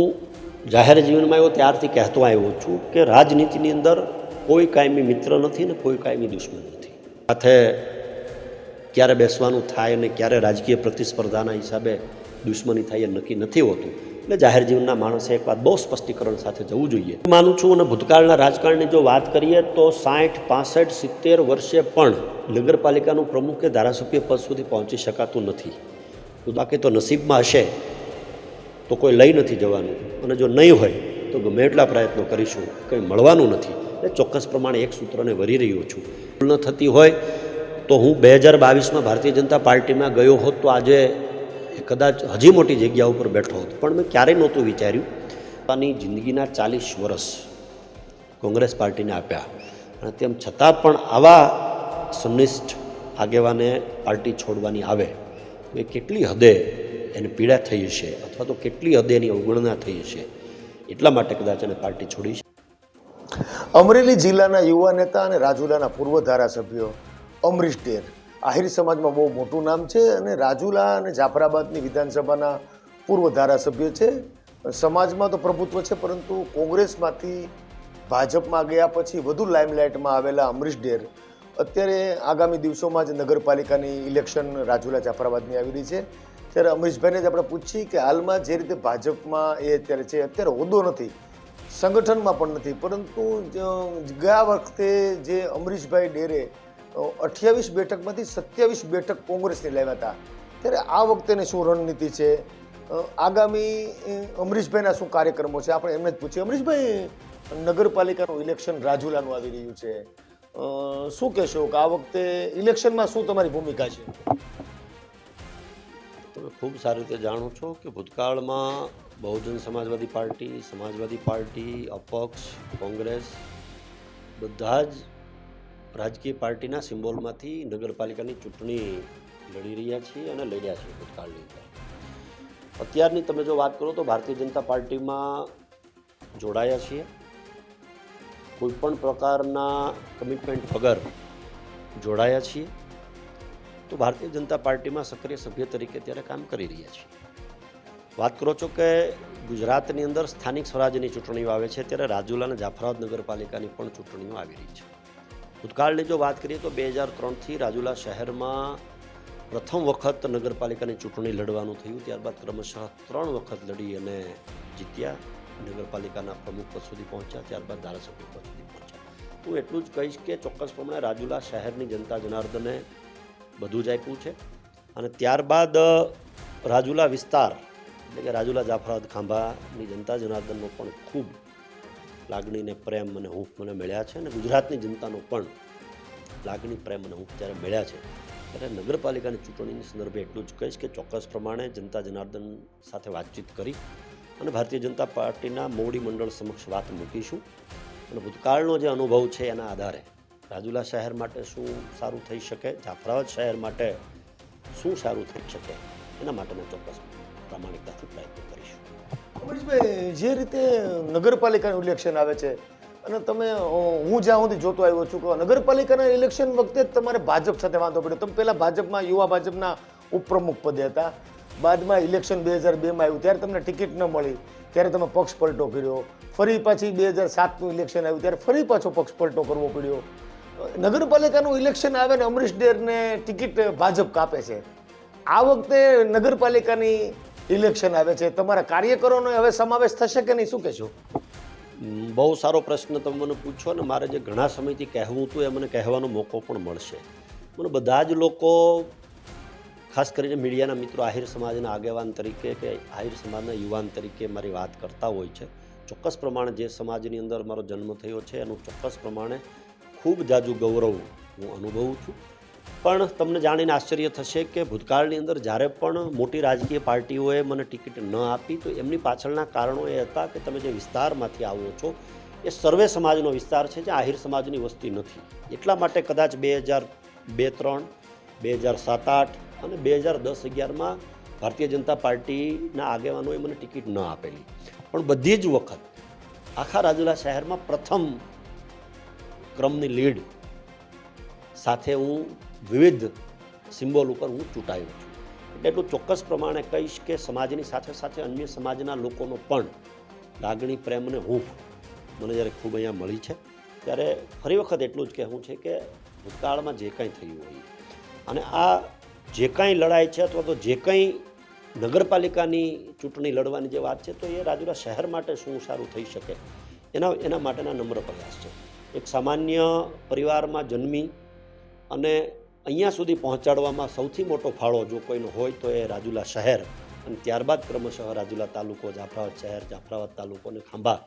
હું જાહેર જીવનમાં આવ્યો ત્યારથી કહેતો આવ્યો છું કે રાજનીતિની અંદર કોઈ કાયમી મિત્ર નથી ને કોઈ કાયમી દુશ્મન નથી. સાથે ક્યારે બેસવાનું થાય ને ક્યારે રાજકીય પ્રતિસ્પર્ધાના હિસાબે દુશ્મની થાય એ નક્કી નથી હોતું. એટલે જાહેર જીવનના માણસે એક વાત બહુ સ્પષ્ટીકરણ સાથે જવું જોઈએ. હું માનું છું અને ભૂતકાળના રાજકારણની જો વાત કરીએ તો સાઠ, પાસઠ, સિત્તેર વર્ષે પણ નગરપાલિકાનું પ્રમુખ કે ધારાસભ્ય પદ સુધી પહોંચી શકાતું નથી. બાકી તો નસીબમાં હશે. તો કોઈ લઈ નથી જવાનું. અને જો નહીં હોય, તો ગમે એટલા પ્રયત્નો કરીશું. કંઈ મળવાનું નથી. એટલે ચોક્કસ પ્રમાણે એક સૂત્રને વરી રહ્યો છું. ભૂલ ન થતી હોય, તો હું બે હજાર બાવીસમાં ભારતીય જનતા પાર્ટીમાં ગયો હોત, તો આજે કદાચ હજી મોટી જગ્યા ઉપર બેઠો હોત. પણ મેં ક્યારેય નહોતું વિચાર્યું. પોતાની જિંદગીના ચાલીસ વર્ષ કોંગ્રેસ પાર્ટીને આપ્યા. અને તેમ છતાં પણ આવા સંનિષ્ઠ આગેવાને પાર્ટી છોડવાની આવે. એ કેટલી હદે એને પીડા થઈ હશે અથવા તો કેટલી હદે એની અવગણના થઈ હશે, એટલા માટે કદાચ એને પાર્ટી છોડી છે. અમરેલી જિલ્લાના યુવા નેતા અને રાજુલાના પૂર્વ ધારાસભ્યો અમરીશ ડેર આહિર સમાજમાં બહુ મોટું નામ છે અને રાજુલા અને જાફરાબાદની વિધાનસભાના પૂર્વ ધારાસભ્ય છે. સમાજમાં તો પ્રભુત્વ છે, પરંતુ કોંગ્રેસમાંથી ભાજપમાં ગયા પછી વધુ લાઇમલાઇટમાં આવેલા અમરીશ ડેર અત્યારે આગામી દિવસોમાં જ નગરપાલિકાની ઇલેક્શન રાજુલા જાફરાબાદની આવી રહી છે. ત્યારે અમરીશભાઈને જ આપણે પૂછીએ કે હાલમાં જે રીતે ભાજપમાં એ અત્યારે છે, અત્યારે હોદ્દો નથી, સંગઠનમાં પણ નથી, પરંતુ ગયા વખતે જે અમરીશભાઈ ડેરે અઠ્યાવીસ બેઠકમાંથી સત્યાવીસ બેઠક કોંગ્રેસની લાવ્યા હતા, ત્યારે આ વખતેની શું રણનીતિ છે? આગામી અમરીશભાઈના શું કાર્યક્રમો છે? આપણે એમને જ પૂછીએ. અમરીશભાઈ, નગરપાલિકાનું ઇલેક્શન રાજુલાનું આવી રહ્યું છે. શું કહેશો કે આ વખતે ઇલેક્શનમાં શું તમારી ભૂમિકા છે? તમે ખૂબ સારી રીતે જાણો છો કે ભૂતકાળમાં બહુજન સમાજવાદી પાર્ટી સમાજવાદી પાર્ટી, અપક્ષ, કોંગ્રેસ બધા જ રાજકીય પાર્ટીના સિમ્બોલમાંથી નગરપાલિકાની ચૂંટણી લડી રહ્યા છીએ અને લડ્યા છીએ ભૂતકાળની અંદર. અત્યારની તમે જો વાત કરો તો ભારતીય જનતા પાર્ટીમાં જોડાયા છીએ. કોઈપણ પ્રકારના કમિટમેન્ટ વગર જોડાયા છીએ. તો ભારતીય જનતા પાર્ટીમાં સક્રિય સભ્ય તરીકે ત્યારે કામ કરી રહ્યા છીએ વાત કરો છો કે ગુજરાતની અંદર સ્થાનિક સ્વરાજ્યની ચૂંટણીઓ આવે છે, ત્યારે રાજુલા અને જાફરાબાદ નગરપાલિકાની પણ ચૂંટણીઓ આવી રહી છે. ભૂતકાળની જો વાત કરીએ તો બે હજાર ત્રણથી રાજુલા શહેરમાં પ્રથમ વખત નગરપાલિકાની ચૂંટણી લડવાનું થયું, ત્યારબાદ ક્રમશઃ ત્રણ વખત લડી અને જીત્યા. નગરપાલિકાના પ્રમુખ પદ સુધી પહોંચ્યા, ત્યારબાદ ધારાસભ્ય પદ સુધી પહોંચ્યા. હું એટલું જ કહીશ કે ચોક્કસ પ્રમાણે રાજુલા શહેરની જનતા જનાર્દને બધું જ આપ્યું છે. અને ત્યારબાદ રાજુલા વિસ્તાર, એટલે કે રાજુલા જાફરાબાદ ખાંભાની જનતા જનાર્દનનો પણ ખૂબ લાગણીને પ્રેમ અને હૂંફ મને મળ્યા છે અને ગુજરાતની જનતાનો પણ લાગણી, પ્રેમ અને હૂંફ જ્યારે મળ્યા છે. ત્યારે નગરપાલિકાની ચૂંટણીની સંદર્ભે એટલું જ કહીશ કે ચોક્કસ પ્રમાણે જનતા જનાર્દન સાથે વાતચીત કરી અને ભારતીય જનતા પાર્ટીના મોવડી મંડળ સમક્ષ વાત મૂકીશું. અને ભૂતકાળનો જે અનુભવ છે એના આધારે રાજુલા શહેર માટે શું સારું થઈ શકે? જાફરાબાદ શહેર માટે શું સારું થઈ શકે? એના માટેના ચોક્કસ પ્રામાણિકતાથી પ્રયત્ન કરીશું. અમરીશભાઈ, જે રીતે નગરપાલિકાનું ઇલેક્શન આવે છે, અને તમે હું જ્યાં સુધી જોતો આવ્યો છું કે નગરપાલિકાના ઇલેક્શન વખતે જ તમારે ભાજપ સાથે વાંધો પડ્યો. તમે પહેલાં ભાજપમાં, યુવા ભાજપના ઉપપ્રમુખ પદે હતા. બાદમાં ઇલેક્શન બે હજાર બેમાં આવ્યું, ત્યારે તમને ટિકિટ ન મળી. ત્યારે તમે પક્ષ પલટો કર્યો. ફરી પાછી બે હજાર સાતનું ઇલેક્શન આવ્યું, ત્યારે ફરી પાછો પક્ષ પલટો કરવો પડ્યો. નગરપાલિકાનું ઇલેક્શન આવે ને અમરીશ ડેરને ટિકિટ ભાજપ કાપે છે. આ વખતે નગરપાલિકાની ઇલેક્શન આવે છે. તમારા કાર્યકરોનો હવે સમાવેશ થશે કે નહીં? શું કહેશો? બહુ સારો પ્રશ્ન તમે મને પૂછો ને, મારે જે ઘણા સમયથી કહેવું હતું એ મને કહેવાનો મોકો પણ મળશે. મને બધા જ લોકો, ખાસ કરીને મીડિયાના મિત્રો, આહિર સમાજના આગેવાન તરીકે કે આહિર સમાજના યુવાન તરીકે મારી વાત કરતા હોય છે. ચોક્કસ પ્રમાણે જે સમાજની અંદર મારો જન્મ થયો છે, એનું ચોક્કસ પ્રમાણે ખૂબ જાજુ ગૌરવ હું અનુભવું છું. પણ તમને જાણીને આશ્ચર્ય થશે કે ભૂતકાળની અંદર જ્યારે પણ મોટી રાજકીય પાર્ટીઓએ મને ટિકિટ ન આપી, તો એમની પાછળના કારણો એ હતા કે તમે જે વિસ્તારમાંથી આવો છો, એ સર્વે સમાજનો વિસ્તાર છે, જે આહિર સમાજની વસ્તી નથી. એટલા માટે કદાચ બે હજાર બે ત્રણ, બે હજાર સાત આઠ અને બે હજાર દસ અગિયારમાં ભારતીય જનતા પાર્ટીના આગેવાનોએ મને ટિકિટ ન આપેલી. પણ બધી જ વખત આખા રાજુલા શહેરમાં પ્રથમ ક્રમની લીડ સાથે હું વિવિધ સિમ્બોલ ઉપર હું ચૂંટાયો છું. એટલે એટલું ચોક્કસ પ્રમાણે કહીશ કે સમાજની સાથે સાથે અન્ય સમાજના લોકોનો પણ લાગણી પ્રેમને હૂંફ મને જ્યારે ખૂબ અહીંયા મળી છે. ત્યારે ફરી વખત એટલું જ કહેવું છે કે ભૂતકાળમાં જે કાંઈ થયું હોય અને આ જે કાંઈ લડાઈ છે અથવા તો જે કંઈ નગરપાલિકાની ચૂંટણી લડવાની જે વાત છે, તો એ રાજુલા શહેર માટે શું સારું થઈ શકે? એના એના માટેના નમ્ર પ્રયાસ છે. એક સામાન્ય પરિવારમાં જન્મી અને અહીંયા સુધી પહોંચાડવામાં સૌથી મોટો ફાળો જો કોઈનો હોય તો એ રાજુલા શહેર. અને ત્યારબાદ ક્રમશઃ રાજુલા તાલુકો, જાફરાબાદ શહેર, જાફરાબાદ તાલુકો અને ખાંભા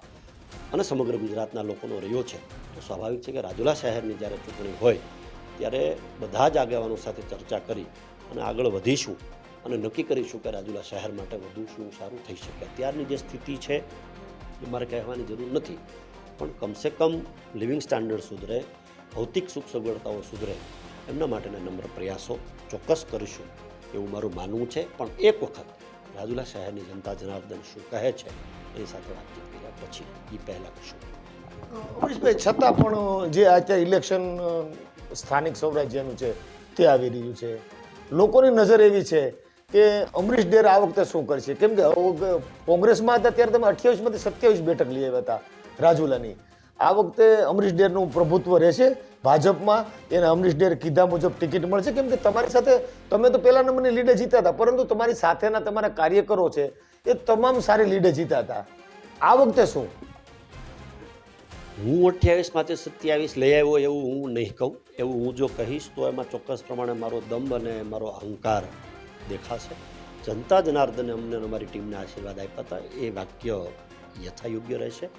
અને સમગ્ર ગુજરાતના લોકોનો રહ્યો છે. તો સ્વાભાવિક છે કે રાજુલા શહેરની જ્યારે ચૂંટણી હોય ત્યારે બધા જ આગેવાનો સાથે ચર્ચા કરી અને આગળ વધીશું અને નક્કી કરીશું કે રાજુલા શહેર માટે વધુ શું સારું થઈ શકે. અત્યારની જે સ્થિતિ છે એ મારે કહેવાની જરૂર નથી. પણ કમસે કમ લિવિંગ સ્ટાન્ડર્ડ સુધરે, ભૌતિક સુખ સગવડતાઓ સુધરે, એમના માટેના નમ્ર પ્રયાસો ચોક્કસ કરીશું એવું મારું માનવું છે. પણ એક વખત રાજુલા શહેરની જનતા જનાર્દન શું કહે છે એ સાથે વાતચીત કર્યા પછી એ પહેલાં કશું અમરીશભાઈ, છતાં પણ જે અત્યારે ઇલેક્શન સ્થાનિક સ્વરાજ્યનું છે તે આવી રહ્યું છે. લોકોની નજર એવી છે કે અમરીશ ડેર આ વખતે શું કરશે? કેમ કે કોંગ્રેસમાં હતા ત્યારે તમે અઠ્યાવીસમાંથી સત્યાવીસ બેઠક લઈ આવ્યા હતા. રાજુલાની. આ વખતે અમરીશ ડેરનું પ્રભુત્વ રહેશે. ભાજપમાં એને અમરીશ ડેર કીધા મુજબ ટિકિટ મળશે. કેમ કે તમારી સાથે તમે તો પહેલા નંબરની લીડે જીત્યા હતા, પરંતુ તમારી સાથેના તમારા કાર્યકરો છે, એ તમામ સારી લીડે જીત્યા હતા. આ વખતે શું? હું અઠ્યાવીસમાંથી સત્યાવીસ લઈ આવ્યો એવું હું નહીં કહું. એવું હું જો કહીશ તો એમાં ચોક્કસ પ્રમાણે મારો દમ અને મારો અહંકાર દેખાશે. જનતા જનાર્દને અમને અમારી ટીમને આશીર્વાદ આપ્યા હતા. એ વાક્ય યથાયોગ્ય રહેશે.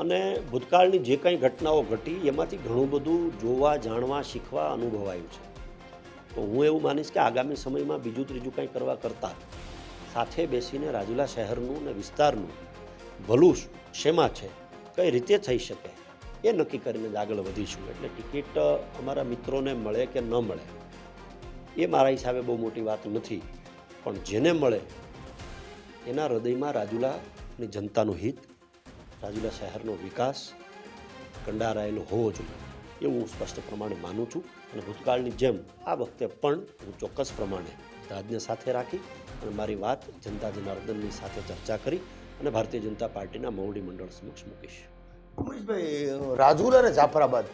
અને ભૂતકાળની જે કંઈ ઘટનાઓ ઘટી, એમાંથી ઘણું બધું જોવા, જાણવા, શીખવા અનુભવાયું છે. તો હું એવું માનીશ કે આગામી સમયમાં બીજું ત્રીજું કંઈ કરવા કરતાં સાથે બેસીને રાજુલા શહેરનું અને વિસ્તારનું ભલું શેમાં છે, કઈ રીતે થઈ શકે, એ નક્કી કરીને જ આગળ વધીશું. એટલે ટિકિટ અમારા મિત્રોને મળે કે ન મળે, એ મારા હિસાબે બહુ મોટી વાત નથી. પણ જેને મળે, એના હૃદયમાં રાજુલાની જનતાનું હિત રાજુલા શહેરનો વિકાસ, કંડારાયેલો હોવો જોઈએ, એવું હું સ્પષ્ટ પ્રમાણે માનું છું. અને ભૂતકાળની જેમ આ વખતે પણ હું ચોક્કસ પ્રમાણે રાજને સાથે રાખી અને મારી વાત જનતા જનાર્દનની સાથે ચર્ચા કરી અને ભારતીય જનતા પાર્ટીના મોવડી મંડળ સમક્ષ મૂકીશ. અમરીશભાઈ રાજુલા અને જાફરાબાદ.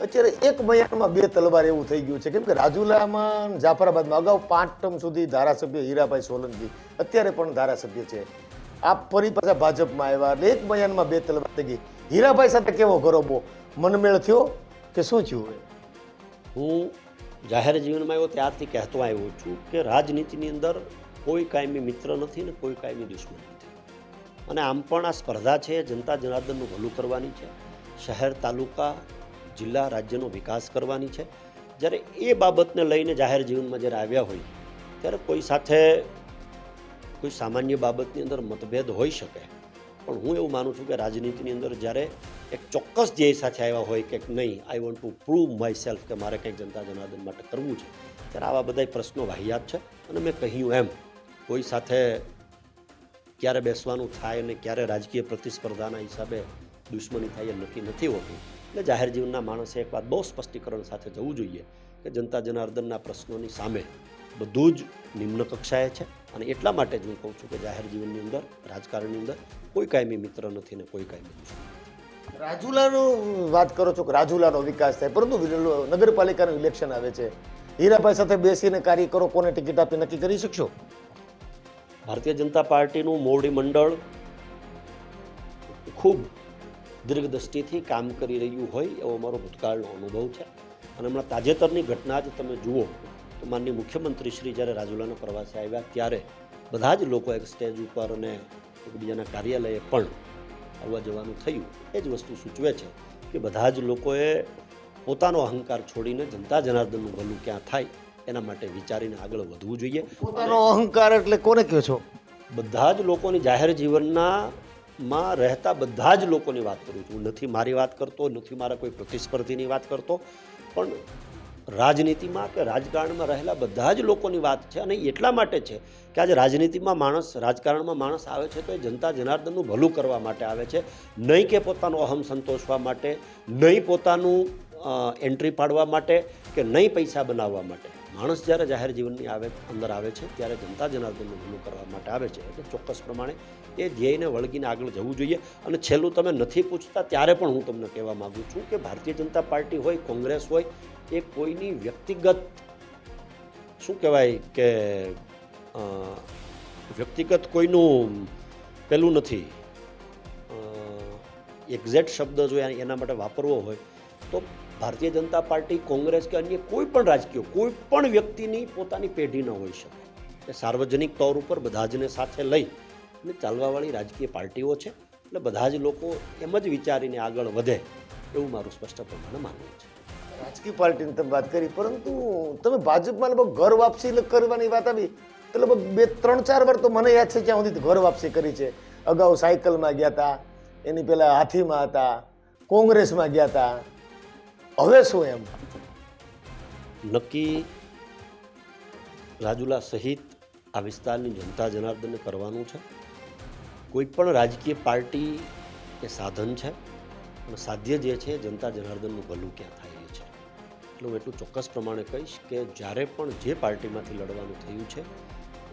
અત્યારે એક મયાનમાં બે તલવાર એવું થઈ ગયું છે. કેમ કે રાજુલામાં જાફરાબાદમાં અગાઉ પાંચ ટર્મ સુધી ધારાસભ્ય હીરાભાઈ સોલંકી, અત્યારે પણ ધારાસભ્ય છે. આપ ફરી પાછા ભાજપમાં આવ્યા એટલે એક મયાનમાં બે તલવાર થઈ ગઈ. હીરાભાઈ સાથે કેવો ગરોબો મનમેળ થયો કે શું થયું? હું જાહેર જીવનમાં આવ્યો ત્યારથી કહેતો આવ્યો છું કે રાજનીતિની અંદર કોઈ કાયમી મિત્ર નથી ને કોઈ કાયમી દુશ્મન નથી. અને આમ પણ આ સ્પર્ધા છે, જનતા જનાર્દનનું ભલું કરવાની છે, શહેર, તાલુકા, જિલ્લા, રાજ્યનો વિકાસ કરવાની છે. જ્યારે એ બાબતને લઈને જાહેર જીવનમાં જ્યારે આવ્યા હોય, ત્યારે કોઈ સાથે કોઈ સામાન્ય બાબતની અંદર મતભેદ હોઈ શકે. પણ હું એવું માનું છું કે રાજનીતિની અંદર જ્યારે એક ચોક્કસ ધ્યેય સાથે આવ્યા હોય કે નહીં I want to prove myself કે મારે કંઈક જનતા જનાર્દન માટે કરવું છે, ત્યારે આવા બધા પ્રશ્નો વાહિયાત છે. અને મેં કહ્યું એમ, કોઈ સાથે ક્યારે બેસવાનું થાય અને ક્યારે રાજકીય પ્રતિસ્પર્ધાના હિસાબે દુશ્મની થાય એ નક્કી નથી હોતું. એટલે જાહેર જીવનના માણસે એક વાત બહુ સ્પષ્ટીકરણ સાથે જવું જોઈએ કે જનતા જનાર્દનના પ્રશ્નોની સામે બધું જ નિમ્ન કક્ષાએ છે અને એટલા માટે જ હું કહું છું કે જાહેર જીવનની અંદર રાજકારણની અંદર કોઈ કાયમી મિત્ર નથી ને કોઈ કાયમી દુશ્મન રાજુલાનો વાત કરો છો કે રાજુલાનો વિકાસ થાય પરંતુ નગરપાલિકાનું ઇલેક્શન આવે છે. હીરાભાઈ સાથે બેસીને કાર્યકરો કોને ટિકિટ આપી નક્કી કરી શકશો? ભારતીય જનતા પાર્ટીનું મોવડી મંડળ ખૂબ દીર્ઘદ્રષ્ટિથી કામ કરી રહ્યું હોય એવો મારો ભૂતકાળનો અનુભવ છે. અને હમણાં તાજેતરની ઘટના જ તમે જુઓ તો માનનીય મુખ્યમંત્રી શ્રી જ્યારે રાજુલાના પ્રવાસે આવ્યા ત્યારે બધા જ લોકો એક સ્ટેજ ઉપર અને એકબીજાના કાર્યાલયે પણ આવવા જવાનું થયું. એ જ વસ્તુ સૂચવે છે કે બધા જ લોકોએ પોતાનો અહંકાર છોડીને જનતા જનાર્દનનું ભલું ક્યાં થાય એના માટે વિચારીને આગળ વધવું જોઈએ. પોતાનો અહંકાર એટલે કોને કહો છો? બધા જ લોકોની જાહેર જીવનના માં રહેતા બધા જ લોકોની વાત કરું છું. હું નથી મારી વાત કરતો નથી મારા કોઈ પ્રતિસ્પર્ધીની વાત કરતો પણ રાજનીતિમાં કે રાજકારણમાં રહેલા બધા જ લોકોની વાત છે અને એટલા માટે છે કે આજે રાજનીતિમાં માણસ, રાજકારણમાં માણસ આવે છે તો એ જનતા જનાર્દનનું ભલું કરવા માટે આવે છે. નહીં કે પોતાનો અહમ સંતોષવા માટે, નહીં પોતાનું એન્ટ્રી પાડવા માટે કે નહીં પૈસા બનાવવા માટે. માણસ જ્યારે જાહેર જીવનની આવે, અંદર આવે છે ત્યારે જનતા જનાર્દનનું ભલું કરવા માટે આવે છે. એટલે ચોક્કસ પ્રમાણે એ ધ્યેયને વળગીને આગળ જવું જોઈએ. અને છેલ્લું તમે નથી પૂછતા, ત્યારે પણ હું તમને કહેવા માગું છું કે ભારતીય જનતા પાર્ટી હોય, કોંગ્રેસ હોય એ કોઈની વ્યક્તિગત, શું કહેવાય કે વ્યક્તિગત કોઈનું પેલું નથી. એક્ઝેક્ટ શબ્દ જો એના માટે વાપરવો હોય, તો ભારતીય જનતા પાર્ટી, કોંગ્રેસ કે અન્ય કોઈ પણ રાજકીય, કોઈ પણ વ્યક્તિની પોતાની પેઢી ન હોઈ શકે. એ સાર્વજનિક તૌર ઉપર બધા જને સાથે લઈ અને ચાલવાવાળી રાજકીય પાર્ટીઓ છે. એટલે બધા જ લોકો એમ જ વિચારીને આગળ વધે એવું મારું સ્પષ્ટ પ્રમાણે માનવું છે. રાજકીય પાર્ટીની તમે વાત કરી, પરંતુ તમે ભાજપમાં લગભગ ઘર વાપસી કરવાની વાત આવી. તો લગભગ બે, ત્રણ, ચાર વાર તો મને યાદ છે જ્યાં સુધી ઘર વાપસી કરી છે. અગાઉ સાયકલમાં ગયા હતા એની પહેલાં હાથીમાં હતા, કોંગ્રેસમાં ગયા હતા હવે શું એમ? નક્કી રાજુલા સહિત આ વિસ્તારની જનતા જનાર્દનને કરવાનું છે. કોઈ પણ રાજકીય પાર્ટી એ સાધન છે, અને સાધ્ય જે છે જનતા જનાર્દનનું ભલું ક્યાં થાય? એટલે હું એટલું ચોક્કસ પ્રમાણે કહીશ કે જ્યારે પણ જે પાર્ટીમાંથી લડવાનું થયું છે,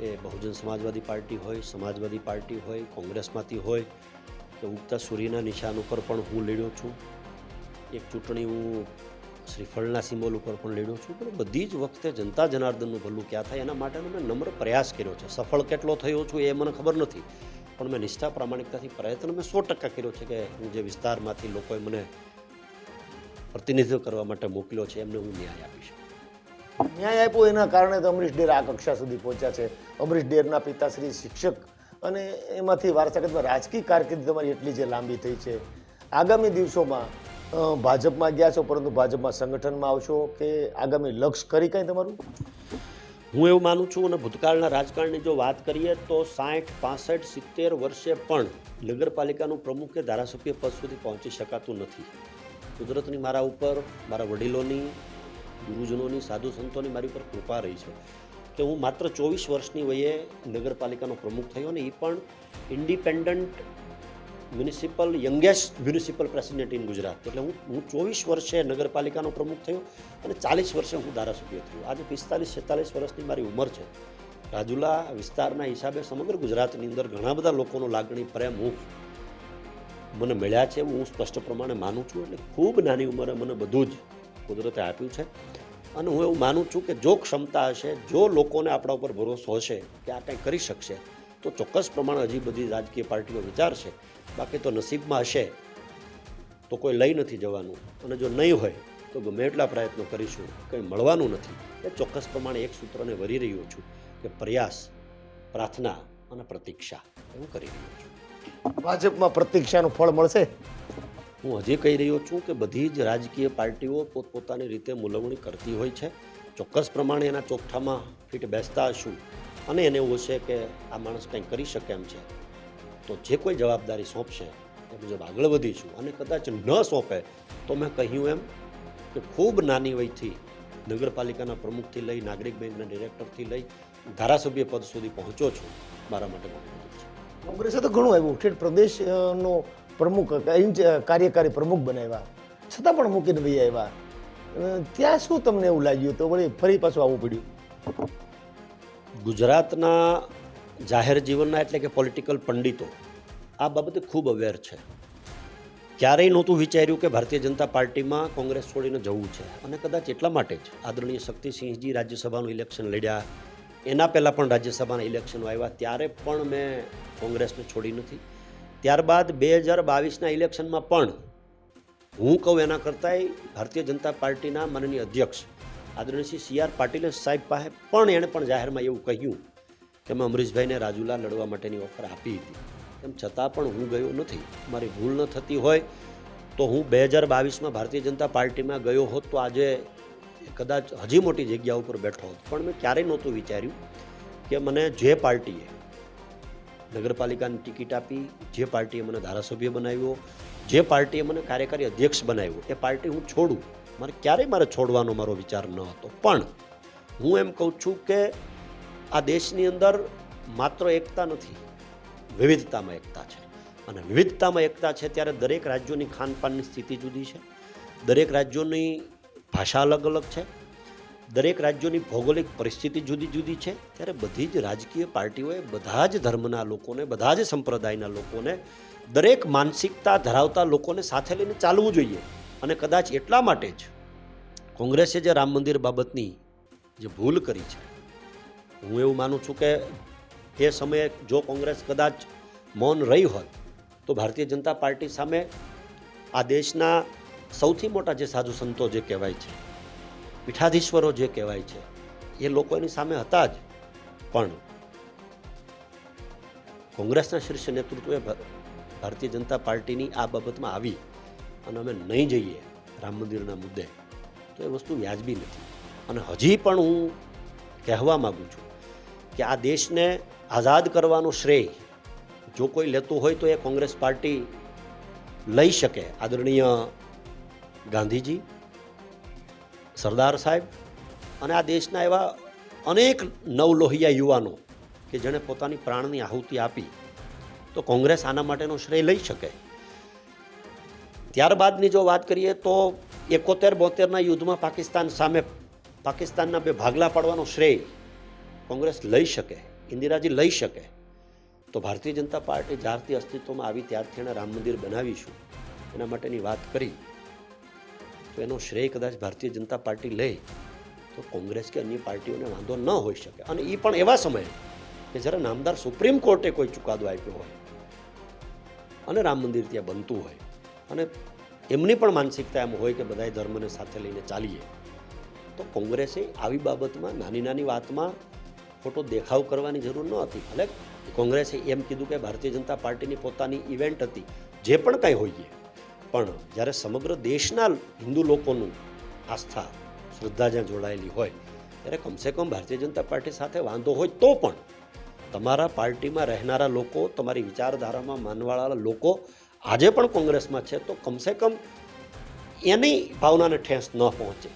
એ બહુજન સમાજવાદી પાર્ટી હોય, સમાજવાદી પાર્ટી હોય, કોંગ્રેસમાંથી હોય, કે ઉગતા સૂર્યના નિશાન ઉપર પણ હું લડ્યો છું, એક ચૂંટણી હું શ્રીફળના સિમ્બોલ ઉપર પણ લડ્યો છું, પણ બધી જ વખતે જનતા જનાર્દનનું ભલું ક્યાં થાય એના માટેનો મેં નમ્ર પ્રયાસ કર્યો છે. સફળ કેટલો થયો છું એ મને ખબર નથી, પણ મેં નિષ્ઠા પ્રામાણિકતાથી પ્રયત્ન મેં સો ટકા કર્યો છે કે હું જે વિસ્તારમાંથી લોકોએ મને પ્રતિનિધિત્વ કરવા માટે મોકલ્યો છે એમને હું ન્યાય આપીશ. ન્યાય આપ્યો એના કારણે તો અમરીશ ડેર આ કક્ષા સુધી પહોંચ્યા છે. અમરીશ ડેરના પિતાશ્રી શિક્ષક અને એમાંથી વારસાગતમાં રાજકીય કારકિર્દી તમારી એટલી જે લાંબી થઈ છે. આગામી દિવસોમાં ભાજપમાં ગયા છો પરંતુ ભાજપમાં સંગઠનમાં આવશો કે આગામી લક્ષ્ય કરી કાંઈ તમારું? હું એવું માનું છું અને ભૂતકાળના રાજકારણની જો વાત કરીએ તો સાઠ પાસઠ સિત્તેર વર્ષે પણ નગરપાલિકાનું પ્રમુખ કે ધારાસભ્ય પદ સુધી પહોંચી શકાતું નથી. કુદરતની મારા ઉપર, મારા વડીલોની, ગુરુજનોની, સાધુ સંતોની મારી ઉપર કૃપા રહી છે. કે હું માત્ર ચોવીસ વર્ષની વયે નગરપાલિકાનો પ્રમુખ થયો અને એ પણ independent municipal, youngest municipal president in Gujarat. એટલે હું હું ચોવીસ વર્ષે નગરપાલિકાનો પ્રમુખ થયો અને ચાલીસ વર્ષે હું ધારાસભ્ય થયો. આજે પિસ્તાલીસ, છેતાલીસ વર્ષની મારી ઉંમર છે. રાજુલા વિસ્તારના હિસાબે સમગ્ર ગુજરાતની અંદર ઘણા બધા લોકોનો લાગણી, પ્રેમ, હું મને મળ્યા છે, હું સ્પષ્ટ પ્રમાણે માનું છું એટલે ખૂબ નાની ઉંમરે મને બધું જ કુદરતે આપ્યું છે. અને હું એવું માનું છું કે જો ક્ષમતા હશે, જો લોકોને આપણા ઉપર ભરોસો હશે કે આ કંઈ કરી શકશે, તો ચોક્કસ પ્રમાણે હજી બધી રાજકીય પાર્ટીઓ વિચારશે બાકી તો નસીબમાં હશે તો કોઈ લઈ નથી જવાનું. અને જો નહીં હોય, તો ગમે એટલા પ્રયત્નો કરીશું, કંઈ મળવાનું નથી. એ ચોક્કસ પ્રમાણે એક સૂત્રને વરી રહ્યો છું કે પ્રયાસ, પ્રાર્થના અને પ્રતીક્ષા, એવું કરી રહ્યો છું. ભાજપમાં પ્રતીક્ષાનું ફળ મળશે? હું હજી કહી રહ્યો છું કે બધી જ રાજકીય પાર્ટીઓ પોતપોતાની રીતે મૂલવણી કરતી હોય છે. ચોક્કસ પ્રમાણે એના ચોકઠામાં ફીટ બેસતા હશું અને એને એવું હશે કે આ માણસ કંઈ કરી શકે એમ છે. તો જે કોઈ જવાબદારી સોંપશે એ મુજબ આગળ વધીશું અને કદાચ ન સોંપે તો મેં કહ્યું એમ કે ખૂબ નાની વયથી નગરપાલિકાના પ્રમુખથી લઈ નાગરિક બેંકના ડિરેક્ટરથી લઈ ધારાસભ્ય પદ સુધી પહોંચ્યો છું મારા માટે કોંગ્રેસે તો ઘણું આવ્યું. ઠેઠ પ્રદેશનો પ્રમુખ કાર્યકારી પ્રમુખ બનાવ્યા. છતાં પણ મૂકીને ભાઈ આવ્યા. ત્યાં શું તમને એવું લાગ્યું? તો વળી ફરી પાછું આવવું પડ્યું. ગુજરાતના જાહેર જીવનના એટલે કે પોલિટિકલ પંડિતો, આ બાબતે ખૂબ અવેર છે. ક્યારેય નહોતું વિચાર્યું કે ભારતીય જનતા પાર્ટીમાં કોંગ્રેસ છોડીને જવું છે. અને કદાચ એટલા માટે જ આદરણીય શક્તિસિંહજી રાજ્યસભાનું ઇલેક્શન લડ્યા એના પહેલાં પણ રાજ્યસભાના ઇલેક્શનો આવ્યા, ત્યારે પણ મેં કોંગ્રેસને છોડી નથી. ત્યારબાદ બે હજાર બાવીસના ઇલેક્શનમાં પણ હું કહું એના કરતાંય ભારતીય જનતા પાર્ટીના માનનીય અધ્યક્ષ આદરણીય શ્રી સી આર પાટીલ સાહેબ પાસે પણ એણે પણ જાહેરમાં એવું કહ્યું કે મેં અમરીશભાઈને રાજુલા લડવા માટેની ઓફર આપી હતી. તેમ છતાં પણ હું ગયો નથી. મારી ભૂલ ન થતી હોય તો હું બે હજાર બાવીસમાં ભારતીય જનતા પાર્ટીમાં ગયો હોત તો આજે કદાચ હજી મોટી જગ્યા ઉપર બેઠો હોત. પણ મેં ક્યારેય નહોતું વિચાર્યું કે મને જે પાર્ટીએ નગરપાલિકાની ટિકિટ આપી, જે પાર્ટીએ મને ધારાસભ્ય બનાવ્યો, જે પાર્ટીએ મને કાર્યકારી અધ્યક્ષ બનાવ્યો, એ પાર્ટી હું છોડું. મારે ક્યારેય મારે છોડવાનો મારો વિચાર ન હતો. પણ હું એમ કહું છું કે આ દેશની અંદર માત્ર એકતા નથી, વિવિધતામાં એકતા છે. અને વિવિધતામાં એકતા છે ત્યારે દરેક રાજ્યોની ખાનપાનની સ્થિતિ જુદી છે. દરેક રાજ્યોની ભાષા અલગ અલગ છે. દરેક રાજ્યોની ભૌગોલિક પરિસ્થિતિ જુદી જુદી છે. ત્યારે બધી જ રાજકીય પાર્ટીઓએ બધા જ ધર્મના લોકોને, બધા જ સંપ્રદાયના લોકોને દરેક માનસિકતા ધરાવતા લોકોને સાથે લઈને ચાલવું જોઈએ. અને કદાચ એટલા માટે જ કોંગ્રેસે જે રામ મંદિર બાબતની જે ભૂલ કરી છે, હું એવું માનું છું કે એ સમયે જો કોંગ્રેસ કદાચ મૌન રહી હોત, તો ભારતીય જનતા પાર્ટી સામે આ દેશના સૌથી મોટા જે સાધુ સંતો જે કહેવાય છે, પીઠાધીશ્વરો જે કહેવાય છે, એ લોકો એની સામે હતા જ. પણ કોંગ્રેસના શીર્ષ નેતૃત્વે ભારતીય જનતા પાર્ટીની આ બાબતમાં આવી અને અમે નહીં જઈએ રામ મંદિરના મુદ્દે, તો એ વસ્તુ વ્યાજબી નથી. અને હજી પણ હું કહેવા માગું છું કે આ દેશને આઝાદ કરવાનો શ્રેય જો કોઈ લેતું હોય તો એ કોંગ્રેસ પાર્ટી લઈ શકે. આદરણીય ગાંધીજી, સરદાર સાહેબ અને આ દેશના એવા અનેક નવલોહિયા યુવાનો કે જેણે પોતાની પ્રાણની આહુતિ આપી, તો કોંગ્રેસ આના માટેનો શ્રેય લઈ શકે. ત્યારબાદની જો વાત કરીએ તો એકોતેર બોતેરના યુદ્ધમાં પાકિસ્તાન સામે પાકિસ્તાનના બે ભાગલા પાડવાનો શ્રેય કોંગ્રેસ લઈ શકે, ઇન્દિરાજી લઈ શકે. તો ભારતીય જનતા પાર્ટી જ્યારથી અસ્તિત્વમાં આવી ત્યારથી એણે રામ મંદિર બનાવીશું. એના માટેની વાત કરી. તો એનો શ્રેય કદાચ ભારતીય જનતા પાર્ટી લે, તો કોંગ્રેસ કે અન્ય પાર્ટીઓને વાંધો ન હોઈ શકે. અને એ પણ એવા સમયે કે જ્યારે નામદાર સુપ્રીમ કોર્ટે કોઈ ચુકાદો આપ્યો હોય અને રામ મંદિર ત્યાં બનતું હોય અને એમની પણ માનસિકતા એમ હોય કે બધાય ધર્મને સાથે લઈને ચાલીએ, તો કોંગ્રેસે આવી બાબતમાં નાની નાની વાતમાં ખોટો દેખાવ કરવાની જરૂર ન હતી. ભલે કોંગ્રેસે એમ કીધું કે ભારતીય જનતા પાર્ટીની પોતાની ઇવેન્ટ હતી, જે પણ કંઈ હોઈએ પણ જ્યારે સમગ્ર દેશના હિન્દુ લોકોનું આસ્થા, શ્રદ્ધા જ્યાં જોડાયેલી હોય, ત્યારે કમસે કમ ભારતીય જનતા પાર્ટી સાથે વાંધો હોય તો પણ તમારા પાર્ટીમાં રહેનારા લોકો, તમારી વિચારધારામાં માનવાળા લોકો આજે પણ કોંગ્રેસમાં છે, તો કમસે કમ એની ભાવનાને ઠેસ ન પહોંચે.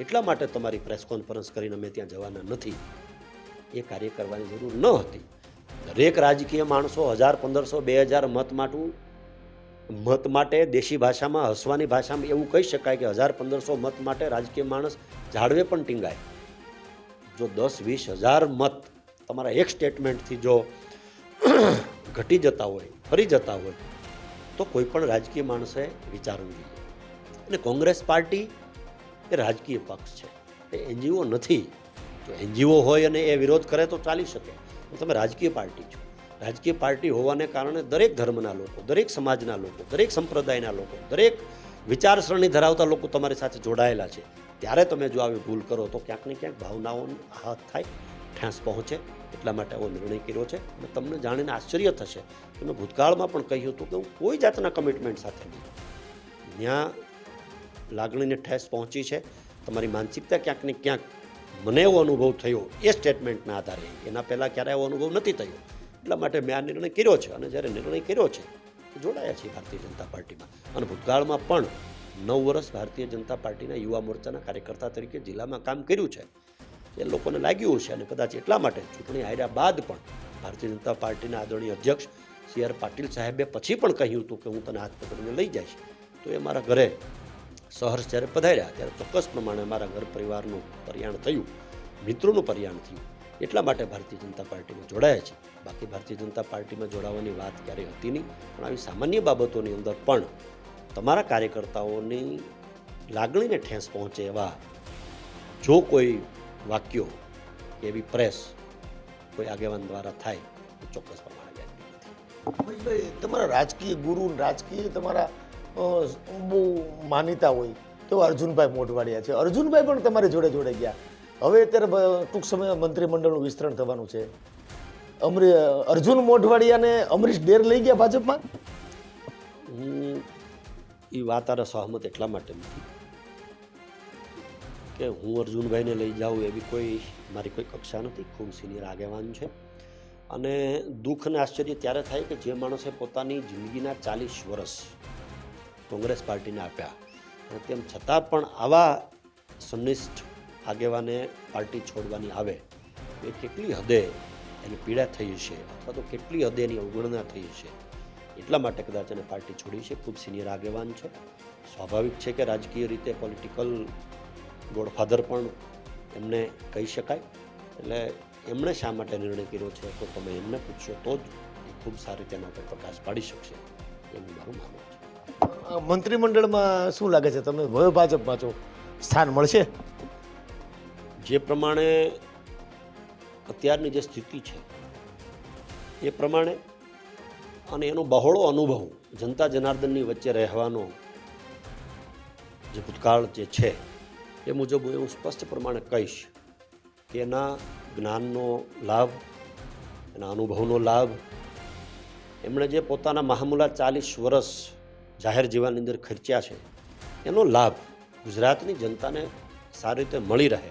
એટલા માટે તમારી પ્રેસ કોન્ફરન્સ કરીને અમે ત્યાં જવાના નથી. એ કાર્ય કરવાની જરૂર ન હતી. દરેક રાજકીય માણસો, હજાર, પંદરસો, બે હજાર મત માટું મત માટે દેશી ભાષામાં, હસવાની ભાષામાં એવું કહી શકાય કે હજાર પંદરસો મત માટે રાજકીય માણસ ઝાડવે પણ ટીંગાય. જો દસ, વીસ હજાર મત તમારા એક સ્ટેટમેન્ટથી જો ઘટી જતા હોય, ફરી જતા હોય, તો કોઈ પણ રાજકીય માણસે વિચારવું જોઈએ. અને કોંગ્રેસ પાર્ટી એ રાજકીય પક્ષ છે. એ એનજીઓ નથી. જો એનજીઓ હોય અને એ વિરોધ કરે તો ચાલી શકે. તમે રાજકીય પાર્ટી છો. રાજકીય પાર્ટી હોવાને કારણે દરેક ધર્મના લોકો, દરેક સમાજના લોકો, દરેક સંપ્રદાયના લોકો, દરેક વિચારસરણી ધરાવતા લોકો તમારી સાથે જોડાયેલા છે. ત્યારે તમે જો આવી ભૂલ કરો તો ક્યાંક ને ક્યાંક ભાવનાઓનો હાથ થાય, ઠેંસ પહોંચે. એટલા માટે આવો નિર્ણય કર્યો છે અને તમને જાણીને આશ્ચર્ય થશે. કે મેં ભૂતકાળમાં પણ કહ્યું હતું કે હું કોઈ જાતના કમિટમેન્ટ સાથે નહીં. ત્યાં લાગણીને ઠેસ પહોંચી છે. તમારી માનસિકતા ક્યાંક ને ક્યાંક મને એવો અનુભવ થયો એ સ્ટેટમેન્ટના આધારે. એના પહેલાં ક્યારે એવો અનુભવ નથી થયો. એટલા માટે મેં આ નિર્ણય કર્યો છે. અને જ્યારે નિર્ણય કર્યો છે જોડાયા છીએ ભારતીય જનતા પાર્ટીમાં. અને ભૂતકાળમાં પણ નવ વર્ષ ભારતીય જનતા પાર્ટીના યુવા મોરચાના કાર્યકર્તા તરીકે જિલ્લામાં કામ કર્યું છે. એ લોકોને લાગ્યું હશે અને કદાચ એટલા માટે ચૂંટણી હાર્યા બાદ પણ ભારતીય જનતા પાર્ટીના આદરણીય અધ્યક્ષ સી આર પાટીલ સાહેબે પછી પણ કહ્યું હતું કે હું તને હાથ પકડીને લઈ જઈશ. તો એ મારા ઘરે સહર્ષ જ્યારે પધાર્યા, ત્યારે ચોક્કસ પ્રમાણે મારા ઘર પરિવારનું પરિયાણ થયું, મિત્રોનું પરિયાણ થયું. એટલા માટે ભારતીય જનતા પાર્ટીમાં જોડાયા છે. બાકી ભારતીય જનતા પાર્ટીમાં જોડાવાની વાત ક્યારેય હતી નહીં. પણ આવી સામાન્ય બાબતોની અંદર પણ તમારા કાર્યકર્તાઓની લાગણીને ઠેસ પહોંચે એવા જો કોઈ વાક્યો કે એવી પ્રેસ કોઈ આગેવાન દ્વારા થાય, તો ચોક્કસ તમારા રાજકીય ગુરુ રાજકીય તમારા બહુ માનીતા હોય તો અર્જુનભાઈ મોઢવાડિયા છે. અર્જુનભાઈ પણ તમારી જોડે જોડે ગયા. હવે અત્યારે ટૂંક સમયમાં મંત્રીમંડળનું વિસ્તરણ થવાનું છે. અમરી અર્જુન મોઢવાડિયાને અમરીશ ડેર લઈ ગયા ભાજપમાં? હું એ વાત આરે સહમત એટલા માટે કે હું અર્જુનભાઈને લઈ જાઉં એવી કોઈ મારી કોઈ કક્ષા નથી, ખૂબ સિનિયર આગેવાન છે. અને દુઃખ અને આશ્ચર્ય ત્યારે થાય કે જે માણસે પોતાની જિંદગીના ચાલીસ વર્ષ કોંગ્રેસ પાર્ટીને આપ્યા. અને તેમ છતાં પણ આવા સંનિષ્ઠ આગેવાને પાર્ટી છોડવાની આવે, એ કેટલી હદે એની પીડા થઈ હશે અથવા તો કેટલી હદે એની અવગણના થઈ હશે? એટલા માટે કદાચ એને પાર્ટી છોડી છે. ખૂબ સિનિયર આગેવાન છે. સ્વાભાવિક છે કે રાજકીય રીતે પોલિટિકલ ગોડફાધર પણ એમને કહી શકાય. એટલે એમણે શા માટે નિર્ણય કર્યો છે તો તમે એમને પૂછશો તો જ એ ખૂબ સારી રીતે એના પર પ્રકાશ પાડી શકશે. એવું મારું માનવું છે. મંત્રીમંડળમાં શું લાગે છે? તમે વય ભાજપમાં છો. સ્થાન મળશે? જે પ્રમાણે અત્યારની જે સ્થિતિ છે, એ પ્રમાણે અને એનો બહોળો અનુભવ જનતા જનાર્દનની વચ્ચે રહેવાનો જે ભૂતકાળ જે છે, એ મુજબ હું એવું સ્પષ્ટ પ્રમાણે કહીશ કે એના જ્ઞાનનો લાભ, એના અનુભવનો લાભ, એમણે જે પોતાના મહામૂલા ચાલીસ વર્ષ જાહેર જીવનની અંદર ખર્ચ્યા છે, એનો લાભ ગુજરાતની જનતાને સારી રીતે મળી રહે.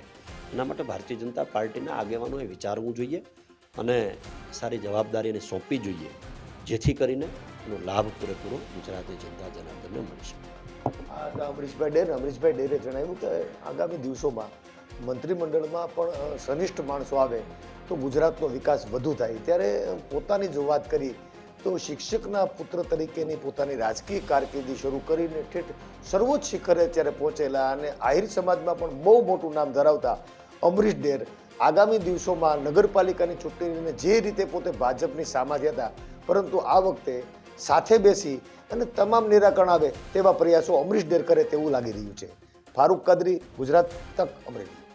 એના માટે ભારતીય જનતા પાર્ટીના આગેવાનોએ વિચારવું જોઈએ અને સારી જવાબદારીને સોંપવી જોઈએ, જેથી કરીને એનો લાભ પૂરેપૂરો ગુજરાતની જનતા જનાર્દનને મળી શકે. અમરીશભાઈ ડેર, અમરીશભાઈ ડેરે જણાવ્યું કે આગામી દિવસોમાં મંત્રીમંડળમાં પણ સનિષ્ઠ માણસો આવે તો ગુજરાતનો વિકાસ વધુ થાય. ત્યારે પોતાની જો વાત કરી તો શિક્ષકના પુત્ર તરીકેની પોતાની રાજકીય કારકિર્દી શરૂ કરીને ઠેઠ સર્વોચ્ચ શિખરે અત્યારે પહોંચેલા અને આહિર સમાજમાં પણ બહુ મોટું નામ ધરાવતા અમરીશ ડેર આગામી દિવસોમાં નગરપાલિકાની ચૂંટણીને જે રીતે પોતે ભાજપની સામાજ્ય હતા, પરંતુ આ વખતે સાથે બેસી અને તમામ નિરાકરણ આવે તેવા પ્રયાસો અમરીશ ડેર કરે તેવું લાગી રહ્યું છે. ફારૂક કદરી, ગુજરાત તક અમરેલી.